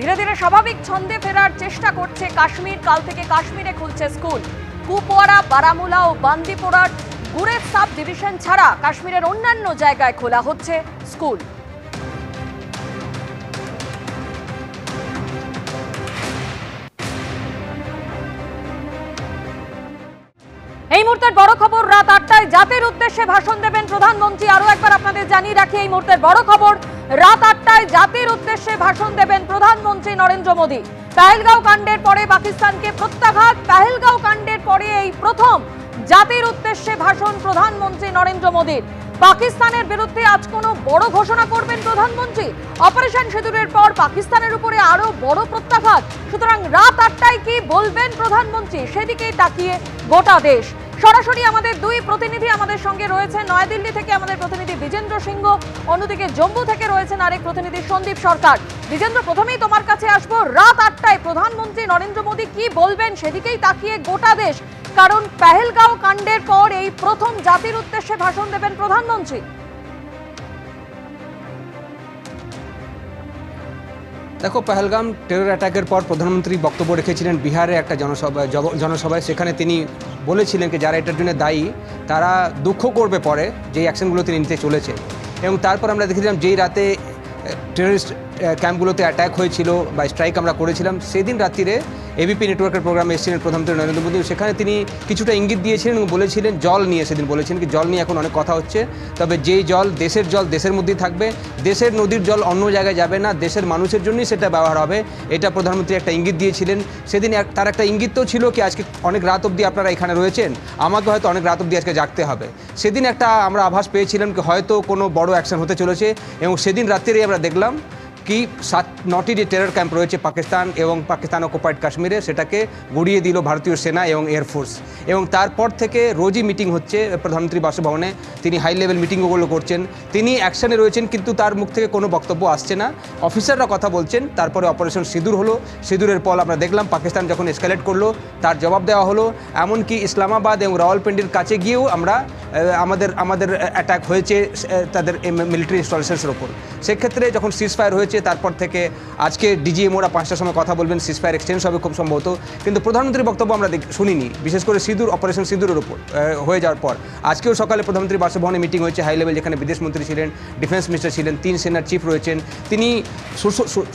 ধীরে ধীরে স্বাভাবিক ছন্দে ফেরার চেষ্টা করছে কাশ্মীর। কাল থেকে কাশ্মীরে খুলছে স্কুল। কুপওয়ারা, বারামুলা ও বান্দিপোরার গুরেজ সাব ডিভিশন ছাড়া কাশ্মীরের অন্যান্য জায়গায় খোলা হচ্ছে স্কুল। এই মুহূর্তের বড় খবর, রাত আটটায় জাতির উদ্দেশ্যে ভাষণ দেবেন প্রধানমন্ত্রী। আরও একবার আপনাদের জানিয়ে রাখি, এই মুহূর্তের বড় খবর, রাত আটটায় জাতির উদ্দেশ্যে ভাষণ দেবেন প্রধানমন্ত্রী নরেন্দ্র মোদী। পেহেলগাঁও কাণ্ডের পরে পাকিস্তানকে প্রত্যাঘাত। পেহেলগাঁও কাণ্ডের পরে এই প্রথম জাতির উদ্দেশ্যে ভাষণ প্রধানমন্ত্রী নরেন্দ্র মোদীর। পাকিস্তানের বিরুদ্ধে আজ কোনো বড় ঘোষণা করবেন প্রধানমন্ত্রী? অপারেশন সিঁদুরের পর পাকিস্তানের উপরে আরও বড় প্রত্যাঘাত। সুতরাং রাত আটটায় কি বলবেন প্রধানমন্ত্রী? সেদিকেই তাকিয়ে গোটা দেশ। সরাসরি আমাদের দুই প্রতিনিধি আমাদের সঙ্গে রয়েছে নয়াদিল্লি থেকে আমাদের প্রতিনিধি বিজেন্দ্র সিংহ, অন্যদিকে জম্মু থেকে রয়েছেন আরেক প্রতিনিধি সন্দীপ সরকার। বিজেন্দ্র, প্রথমেই তোমার কাছে আসব, রাত আটটায় প্রধানমন্ত্রী নরেন্দ্র মোদী কি বলবেন সেদিকেই তাকিয়ে গোটা দেশ। কারণ পেহেলগাঁও কাণ্ডের পর এই প্রথম জাতির উদ্দেশ্যে ভাষণ দেবেন প্রধানমন্ত্রী। দেখো, পহলগাম টেরর অ্যাটাকের পর প্রধানমন্ত্রী বক্তব্য রেখেছিলেন বিহারে একটা জনসভা জনসভায়। সেখানে তিনি বলেছিলেন যে, যারা এটার জন্য দায়ী, তারা দুঃখ করবে পরে যে অ্যাকশনগুলো তিনি নিতে চলেছে এবং তারপর আমরা দেখেছিলাম যেই রাতে টেররিস্ট ক্যাম্পগুলোতে অ্যাটাক হয়েছিল বা স্ট্রাইক আমরা করেছিলাম। সেদিন রাত্রিরে এবিপি নেটওয়ার্কের প্রোগ্রামে এসেছিলেন প্রধানমন্ত্রী নরেন্দ্র মোদী। সেখানে তিনি কিছুটা ইঙ্গিত দিয়েছিলেন এবং বলেছিলেন, জল নিয়ে সেদিন বলেছিলেন কি, জল নিয়ে এখন অনেক কথা হচ্ছে। তবে যেই জল দেশের জল, দেশের মধ্যেই থাকবে। দেশের নদীর জল অন্য জায়গায় যাবে না, দেশের মানুষের জন্যই সেটা ব্যবহার হবে। এটা প্রধানমন্ত্রী একটা ইঙ্গিত দিয়েছিলেন। সেদিন তার একটা ইঙ্গিত তো ছিল কি, আজকে অনেক রাত অবধি আপনারা এখানে রয়েছেন। আমাকে হয়তো অনেক রাত অবধি আজকে জাগতে হবে। সেদিন একটা আমরা আভাস পেয়েছিলাম কি, হয়তো কোনো বড় অ্যাকশন হতে চলেছে এবং সেদিন রাত্রিরেই আমরা দেখলাম কি সাত, নটি যে টেরর ক্যাম্প রয়েছে পাকিস্তান এবং পাকিস্তান অকুপাইড কাশ্মীরে, সেটাকে গুড়িয়ে দিল ভারতীয় সেনা এবং এয়ারফোর্স এবং তারপর থেকে রোজই মিটিং হচ্ছে প্রধানমন্ত্রী বাসভবনে। তিনি হাই লেভেল মিটিংগুলো করছেন। তিনি অ্যাকশানে রয়েছেন, কিন্তু তার মুখ থেকে কোনো বক্তব্য আসছে না। অফিসাররা কথা বলছেন, তারপরে অপারেশন সিঁদুর হলো। সিঁদুরের পর আমরা দেখলাম, পাকিস্তান যখন এসকালেট করল, তার জবাব দেওয়া হলো। এমনকি ইসলামাবাদ এবং রাওয়ালপিন্ডির কাছে গিয়েও আমরা আমাদের আমাদের অ্যাটাক হয়েছে তাদের মিলিটারি ইনস্টলেশনসের ওপর। সেক্ষেত্রে যখন সিজ ফায়ার হয়েছে তারপর থেকে আজকে ডিজিএমওরা পাঁচটার সময় কথা বলবেন সিজ ফায়ার এক্সচেঞ্জ হবে খুব সম্ভবত। কিন্তু প্রধানমন্ত্রীর বক্তব্য আমরা শুনিনি বিশেষ করে সিঁদুর অপারেশন সিঁদুরের আহ, হয়ে যাওয়ার পর। আজকেও সকালে প্রধানমন্ত্রী বাসভবনে মিটিং হয়েছে হাই লেভেল যেখানে বিদেশ মন্ত্রী ছিলেন ডিফেন্স মিনিস্টার ছিলেন তিন সেনার চিফ রয়েছেন। তিনি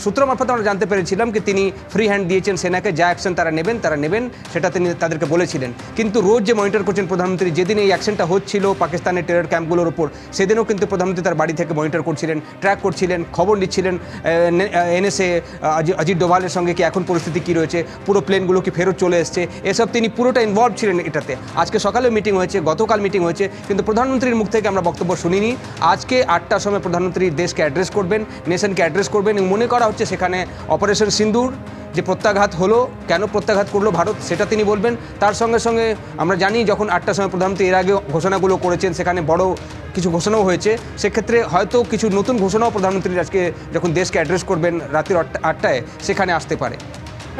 সূত্র মারফত আমরা জানতে পেরেছিলাম কি তিনি ফ্রি হ্যান্ড দিয়েছেন সেনাকে যা অ্যাকশন তারা নেবেন তারা নেবেন সেটা তিনি তাদেরকে বলেছিলেন। কিন্তু রোজ যে মনিটর করছেন প্রধানমন্ত্রী যেদিন এই অ্যাকশনটা হচ্ছিল পাকিস্তানের টেরর ক্যাম্পগুলোর উপর। সেদিনও কিন্তু প্রধানমন্ত্রী তার বাড়ি থেকে মনিটর করছিলেন ট্র্যাক করছিলেন, খবর নিচ্ছিলেন এনএসএ অজিত ডোভালের সঙ্গে কি এখন পরিস্থিতি কি রয়েছে, পুরো প্লেনগুলো কি ফেরত চলে এসছে, এসব তিনি পুরোটা ইনভলভ ছিলেন এটাতে। আজকে সকালে মিটিং হয়েছে, গতকাল মিটিং হয়েছে, কিন্তু প্রধানমন্ত্রীর মুখ থেকে আমরা বক্তব্য শুনিনি। আজকে আটটার সময় প্রধানমন্ত্রী দেশকে অ্যাড্রেস করবেন নেশনকে অ্যাড্রেস করবেন এবং মনে করা হচ্ছে সেখানে অপারেশন সিন্দুর যে প্রত্যাঘাত হলো, কেন প্রত্যাঘাত করল ভারত, সেটা তিনি বলবেন। তার সঙ্গে সঙ্গে আমরা জানি যখন আটটার সময় প্রধানমন্ত্রী এর আগে ঘোষণাগুলো করেছেন, সেখানে বড় কিছু ঘোষণাও হয়েছে। সেক্ষেত্রে হয়তো কিছু নতুন ঘোষণাও প্রধানমন্ত্রী আজকে যখন দেশকে অ্যাড্রেস করবেন রাতের আটটা- আটটায়, সেখানে আসতে পারে।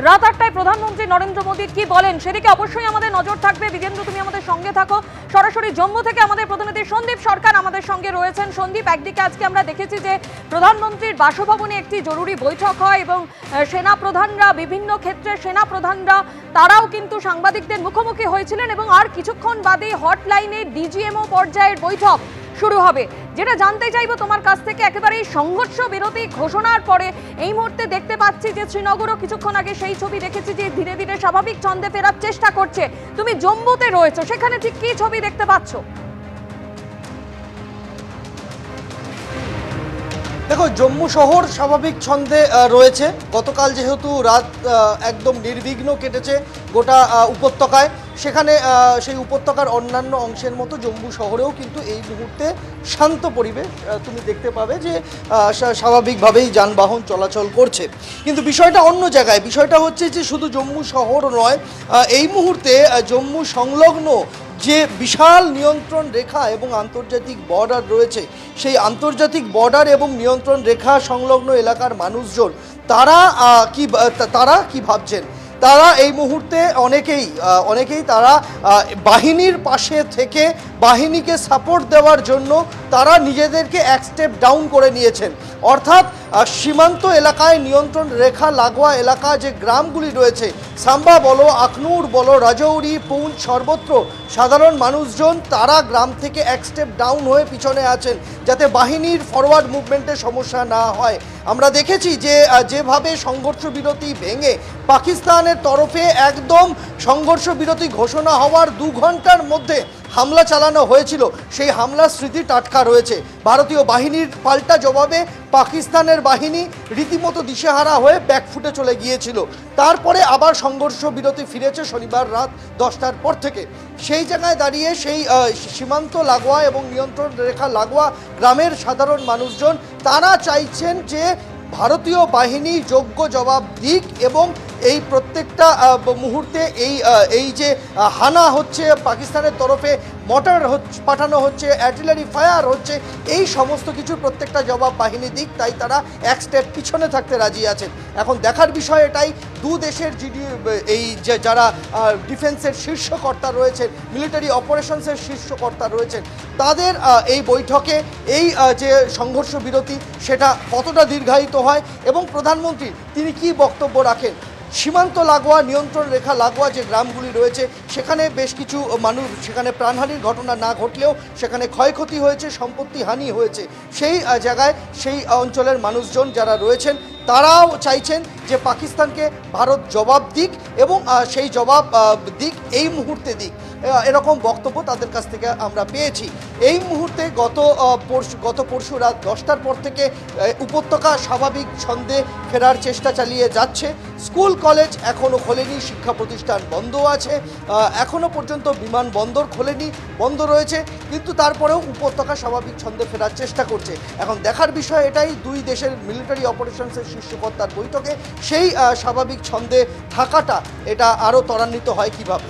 রাত আটটায় প্রধানমন্ত্রী নরেন্দ্র মোদী কি বলেন? সেদিকে অবশ্যই আমাদের নজর থাকবে। বিজেন্দ্র, তুমি আমাদের সঙ্গে থাকো। সরাসরি জম্মু থেকে আমাদের প্রতিনিধি সন্দীপ সরকার আমাদের সঙ্গে রয়েছেন। সন্দীপ, একদিকে আজকে আমরা দেখেছি যে প্রধানমন্ত্রীর বাসভবনে একটি জরুরি বৈঠক হয় এবং সেনা প্রধানরা বিভিন্ন ক্ষেত্রে সেনা প্রধানরা তারাও কিন্তু সাংবাদিকদের মুখোমুখি হয়েছিলেন এবং আর কিছুক্ষণ বাদে হটলাইনে ডিজিএমও পর্যায়ের বৈঠক। শুরু হবে। যেটা জানতে চাইব তোমার কাছ থেকে একেবারে সংঘর্ষ বিরতি ঘোষণার পরে এই মুহূর্তে দেখতে পাচ্ছি যে শ্রীনগরও কিছুক্ষণ আগে সেই ছবি দেখেছি যে ধীরে ধীরে স্বাভাবিক ছন্দে ফেরার চেষ্টা করছে। তুমি জম্মুতে রয়েছো, সেখানে ঠিক কি ছবি দেখতে পাচ্ছ? দেখো, জম্মু শহর স্বাভাবিক ছন্দে রয়েছে। গতকাল যেহেতু রাত একদম নির্বিঘ্ন কেটেছে গোটা উপত্যকায়। সেখানে সেই উপত্যকার অন্যান্য অংশের মতো জম্মু শহরেও কিন্তু এই মুহূর্তে শান্ত পরিবেশ তুমি দেখতে পাবে যে স্বা- স্বাভাবিকভাবেই যানবাহন চলাচল করছে। কিন্তু বিষয়টা অন্য জায়গায়, বিষয়টা হচ্ছে যে শুধু জম্মু শহর নয় এই মুহূর্তে জম্মু সংলগ্ন যে বিশাল নিয়ন্ত্রণ রেখা এবং আন্তর্জাতিক বর্ডার রয়েছে, সেই আন্তর্জাতিক বর্ডার এবং নিয়ন্ত্রণ রেখা সংলগ্ন এলাকার মানুষজন, তারা কি তারা কি ভাবছেন? তারা এই মুহূর্তে অনেকেই অনেকেই তারা বাহিনীর পাশে থেকে বাহিনীকে সাপোর্ট দেওয়ার জন্য তারা নিজেদেরকে এক স্টেপ ডাউন করে নিয়েছেন। অর্থাৎ সীমান্ত এলাকায় নিয়ন্ত্রণ রেখা লাগোয়া এলাকা যে গ্রামগুলি রয়েছে, সাম্বা বলো আখনুর বলো, রাজৌরি পুঞ্চ সর্বত্র সাধারণ মানুষজন তারা গ্রাম থেকে এক স্টেপ ডাউন হয়ে পিছনে আছেন, যাতে বাহিনীর ফরওয়ার্ড মুভমেন্টের সমস্যা না হয়। আমরা দেখেছি যে যেভাবে সংঘর্ষ বিরতি ভেঙে পাকিস্তানের তরফে একদম সংঘর্ষ বিরতি ঘোষণা হওয়ার দু ঘণ্টার মধ্যে হামলা চালানো হয়েছিল। সেই হামলার স্মৃতি টাটকা রয়েছে। ভারতীয় বাহিনীর পাল্টা জবাবে পাকিস্তানের বাহিনী রীতিমতো দিশেহারা হয়ে ব্যাকফুটে চলে গিয়েছিল। তারপরে আবার সংঘর্ষ বিরতি ফিরেছে শনিবার রাত দশটার পর থেকে। সেই জায়গায় দাঁড়িয়ে সেই সীমান্ত লাগোয়া এবং নিয়ন্ত্রণ রেখা লাগোয়া গ্রামের সাধারণ মানুষজন, তারা চাইছেন যে ভারতীয় বাহিনী যোগ্য জবাব দিক এবং এই প্রত্যেকটা মুহূর্তে এই এই যে হানা হচ্ছে পাকিস্তানের তরফে মটার পাঠানো হচ্ছে অ্যার্টিলারি ফায়ার হচ্ছে, এই সমস্ত কিছু প্রত্যেকটা জবাব বাহিনী দিক, তাই তারা এক স্টেপ পিছনে থাকতে রাজি আছেন। এখন দেখার বিষয় এটাই, দু দেশের জিডি, এই যে যারা ডিফেন্সের শীর্ষকর্তা রয়েছেন মিলিটারি অপারেশনসের শীর্ষকর্তা রয়েছেন, তাদের এই বৈঠকে এই যে সংঘর্ষ বিরতি, সেটা কতটা দীর্ঘায়িত হয় এবং প্রধানমন্ত্রী, তিনি কি বক্তব্য রাখেন? সীমান্ত লাগোয়া নিয়ন্ত্রণ রেখা লাগোয়া যে গ্রামগুলি রয়েছে, সেখানে বেশ কিছু মানুষ, সেখানে প্রাণহানির ঘটনা না ঘটলেও সেখানে ক্ষয়ক্ষতি হয়েছে, সম্পত্তি হানি হয়েছে। সেই জায়গায় সেই অঞ্চলের মানুষজন যারা রয়েছেন, তারাও চাইছেন যে পাকিস্তানকে ভারত জবাব দিক এবং সেই জবাব দিক এই মুহূর্তে দিক। এরকম বক্তব্য তাদের কাছ থেকে আমরা পেয়েছি। এই মুহূর্তে গত পরশু গত পরশু রাত দশটার পর থেকে উপত্যকা স্বাভাবিক ছন্দে ফেরার চেষ্টা চালিয়ে যাচ্ছে। স্কুল, কলেজ এখনও খোলেনি, শিক্ষা প্রতিষ্ঠান বন্ধ আছে। এখনও পর্যন্ত বিমান বন্দর খোলেনি, বন্ধ রয়েছে। কিন্তু তারপরেও উপত্যকা স্বাভাবিক ছন্দে ফেরার চেষ্টা করছে। এখন দেখার বিষয় এটাই, দুই দেশের মিলিটারি অপারেশনসের শীর্ষকর্তার বৈঠকে সেই স্বাভাবিক ছন্দে থাকাটা, এটা আরও ত্বরান্বিত হয় কীভাবে?